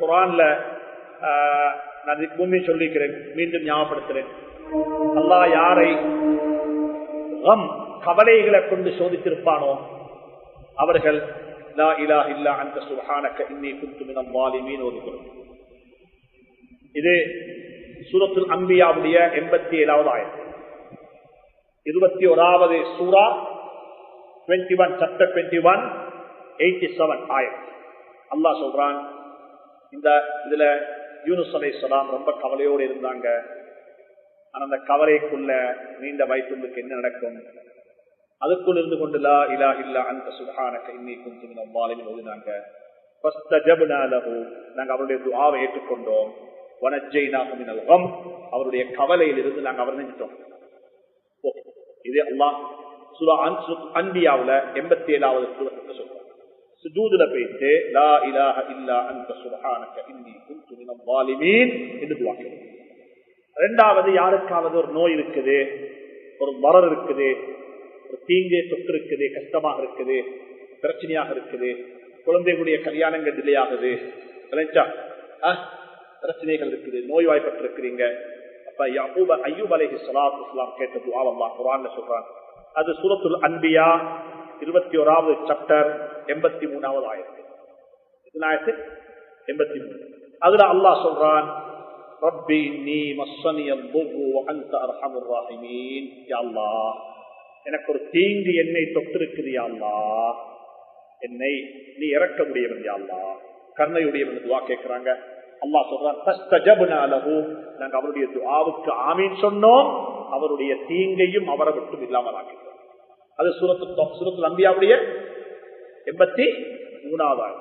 குரான்ல நான் இதுக்கு முன்பே சொல்லிக்கிறேன் மீண்டும் ஞாபகப்படுத்துறேன். அல்லாஹ் யாரை கம் கவலைகளை கொண்டு சோதித்திருப்பானோ அவர்கள் லா இலா இல்லா அந்த சுபஹானக இன்னி குன்து வாலிமீன் ஒதுக்கிறோம் இது சூரத்துல் அம்பியாவுடைய எண்பத்தி ஏழாவது ஆயிரம் இருபத்தி ஓராவது சூரா twenty one chapter twenty one eighty seven ஆயிரம் அல்லாஹ் சொல்றான் இந்த இதுல யூனுஸ் அலைஹிஸ்ஸலாம் ரொம்ப கவலையோடு இருந்தாங்க. ஆனா அந்த கவலைக்குள்ள நீண்ட வயிற்றுக்கு என்ன நடக்கும்? அதுக்குள் இருந்து கொண்டு லா இலா இல்லா அந்த சுபஹானக இன்னி குன்து மினல் வாலிமீன் ஓதினாங்க. ஃபஸ்தஜப்னா நாங்க அவருடைய துவாவை ஏற்றுக்கொண்டோம். வனஜ்ஜைனாஹு மினல் அவருடைய கவலையில் இருந்து நாங்க அவர் நினைச்சிட்டோம் இது அல்லாஹ் சுரா அன்பியாவுல எண்பத்தி ஏழாவது சூரத்துக்கு சொல்றாங்க சுஜூதுல போயிட்டு லா இலாஹ இல்லா அந்த சுபஹானக இன்னி குந்து மினல் வாலிமீன் என்று துஆ ரெண்டாவது யாருக்காவது ஒரு நோய் இருக்குது ஒரு மரம் இருக்குது ஒரு தீங்கு தொற்று இருக்குது கஷ்டமாக இருக்குது பிரச்சனையாக இருக்குது குழந்தைகளுடைய கல்யாணங்கள் டிலே ஆகுது நினைச்சா பிரச்சனைகள் இருக்குது நோய்வாய்ப்பட்டிருக்கிறீங்க அப்ப யகூப ஐயூப் அலைஹி ஸலாத்து வஸலாம் கேட்ட துஆ அல்லாஹ் சொல்றான் அது சூரத்துல் அன்பியா இருபத்தி ஓராவது சாப்டர் எண்பத்தி மூணாவது ஆயிரத்தி ஆயிரத்தி எண்பத்தி மூணு. அதுல அல்லாஹ் சொல்றான் ரப்பி நீ மஸ்வனியம் எனக்கு ஒரு தீங்கு என்னை தொட்டிருக்குது யாழ்லா என்னை நீ இறக்க முடியவன் யாழ்லா கருணையுடையவன் துவா கேட்கிறாங்க. அல்லா சொல்றான் நாங்க அவருடைய துவாவுக்கு ஆமீன் சொன்னோம். அவருடைய தீங்கையும் அவரை மட்டும் இல்லாமல் ஆக்கிட்டோம் அது சுரத்து சுரத்து அம்பியாவுடைய எண்பத்தி மூணாவது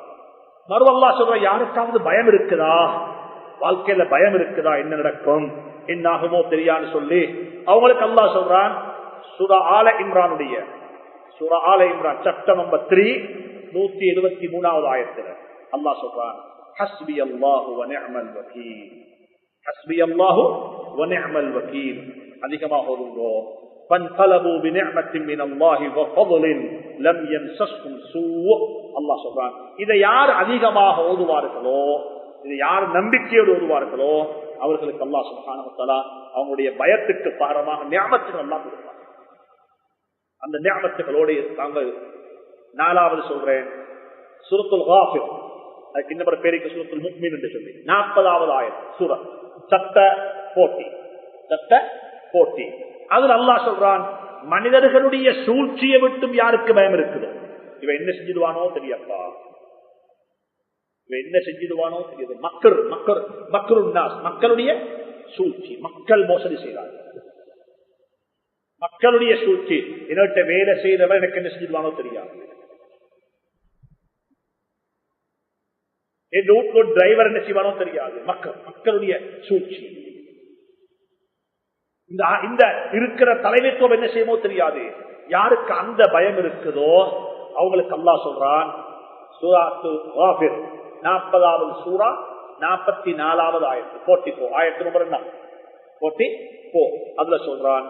மறுவல்லா சொல்ற யாருக்காவது பயம் இருக்குதா? வாழ்க்கையில பயம் இருக்குதா? என்ன நடக்கும்? என்ன ஆகுமோ தெரியான்னு சொல்லி அவங்களுக்கு அல்லா சொல்றான் சுர ஆல இம்ரானுடைய சுர ஆல இம்ரான் சட்டம் நம்பர் த்ரீ நூத்தி எழுபத்தி மூணாவது ஆயிரத்துல அல்லா சொல்றான் ஹஸ்பி அல்லாஹு வனிஅமல் வக்கீல் ஹஸ்பி அல்லாஹு வனிஅமல் வக்கீல் அதிகமாக ஓதுங்கோ فانقلبوا بنعمة من الله وفضل لم يمسسهم سوء அல்லாஹ் சொல்றான் இதை யார் அதிகமாக ஓதுவார்களோ இதை யார் நம்பிக்கையோடு ஓதுவார்களோ அவர்களுக்கு அல்லாஹ் சுப்ஹானஹு வ தஆலா அவங்களுடைய பயத்துக்கு பாரமாக ஞாபகத்துக்கு அல்லாஹ் கொடுப்பார் அந்த ஞாபகத்துகளோடு தாங்கள் நாலாவது சொல்றேன் சுரத்துல் காஃபிர் அதுக்கு இன்னொரு பேருக்கு சுரத்துல் முக்மின் என்று சொல்லி நாற்பதாவது ஆயிரம் சூரத் சட்ட போட்டி சட்ட போட்டி அதுல அல்லாஹ் சொல்றான் மனிதர்களுடைய சூழ்ச்சியை விட்டும் யாருக்கு பயம் இருக்குது? இவன் என்ன செஞ்சிடுவானோ தெரியப்பா இவ என்ன செஞ்சிடுவானோ தெரியுது. மக்கள் மக்கள் மக்கள் மக்களுடைய சூழ்ச்சி மக்கள் மோசடி செய்கிறார்கள் மக்களுடைய சூழ்ச்சி என்னட்ட வேலை செய்தவன் எனக்கு என்ன செஞ்சிடுவானோ தெரியாது. என் வீட்டுல டிரைவர் என்ன செய்வானோ தெரியாது. மக்கள் மக்களுடைய சூழ்ச்சி. இந்த இந்த இருக்கிற தலைமைத்துவம் என்ன செய்யுமோ தெரியாது. யாருக்கு அந்த பயம் இருக்குதோ அவங்களுக்கு அல்லா சொல்றான் சூரா நாற்பதாவது சூறா நாற்பத்தி நாலாவது ஆயிரத்து போட்டி போ. ஆயிரத்து நம்பர் என்ன? போட்டி போ. அதுல சொல்றான்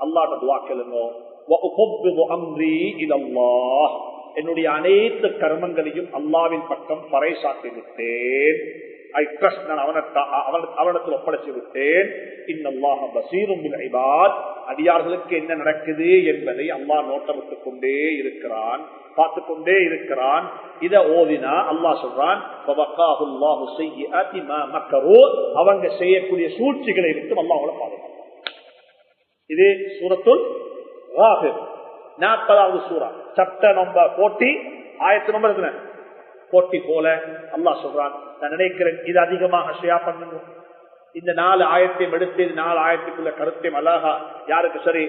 அல்லாட்ட துவா கேளுங்க. என்னுடைய அனைத்து கர்மங்களையும் அல்லாவின் பக்கம் பறைசாட்டி விட்டேன் ஐ ட்ரஸ்ட் நான் அவனத்தில் ஒப்படைச்சு விட்டேன். இன்னல்லாஹ பசீரும் அடியார்களுக்கு என்ன நடக்குது என்பதை அல்லாஹ் நோட்டமிட்டுக் கொண்டே இருக்கிறான். பார்த்து கொண்டே இருக்கிறான். இத ஓதினா அல்லா சொல்றான் அவங்க செய்யக்கூடிய சூழ்ச்சிகளை விட்டு அல்லாஹ் பாதுகாப்பான். இது சூரத்துள் நாற்பதாவது சூறா. சட்ட நம்பர் போட்டி. ஆயிரத்தி நம்பர் போட்டி போல அல்லாஹ் சொல்றான். நான் நினைக்கிறேன் இது அதிகமாக ஷேயா பண்ணணும். இந்த நாலு ஆயத்தையும் எடுத்து நாலு ஆயிரத்துக்குள்ள கருத்தையும் அழகா யாருக்கு சரி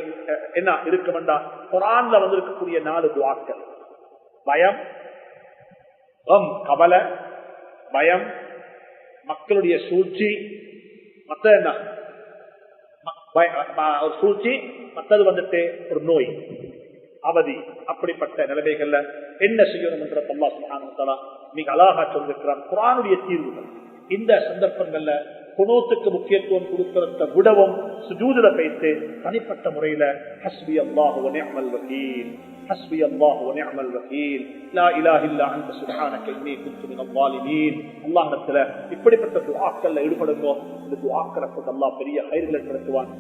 என்ன இருக்குமெண்டா குரான்ல வந்திருக்கக்கூடிய நாலு துவாக்கள். பயம் கவலை பயம் மக்களுடைய சூழ்ச்சி மற்ற என்ன? ஒரு சூழ்ச்சி மற்றது வந்துட்டு ஒரு நோய். அவதி அப்படிப்பட்ட நிலைமைகள்ல என்ன செய்யணும் என்ற அல்லா சுகானா மிக அழகா சொல்லிருக்கிறான் குரானுடைய தீர்வுகள் இந்த சந்தர்ப்பங்கள்ல குணோத்துக்கு முக்கியத்துவம் கொடுக்கிறத விடவும் சுஜூதுல வைத்து தனிப்பட்ட முறையில ஹஸ்பி அல்லாஹு நிஅமல் வகீல் حسبي الله ونعم الوكيل لا اله الا انت سبحانك اني كنت من الظالمين الله நத்துல இப்படிப்பட்ட துஆக்கள்ல ஈடுபடுங்க இந்த துஆக்களை கொண்டு அல்லாஹ் பெரிய ஹைர்களை நடத்துவான்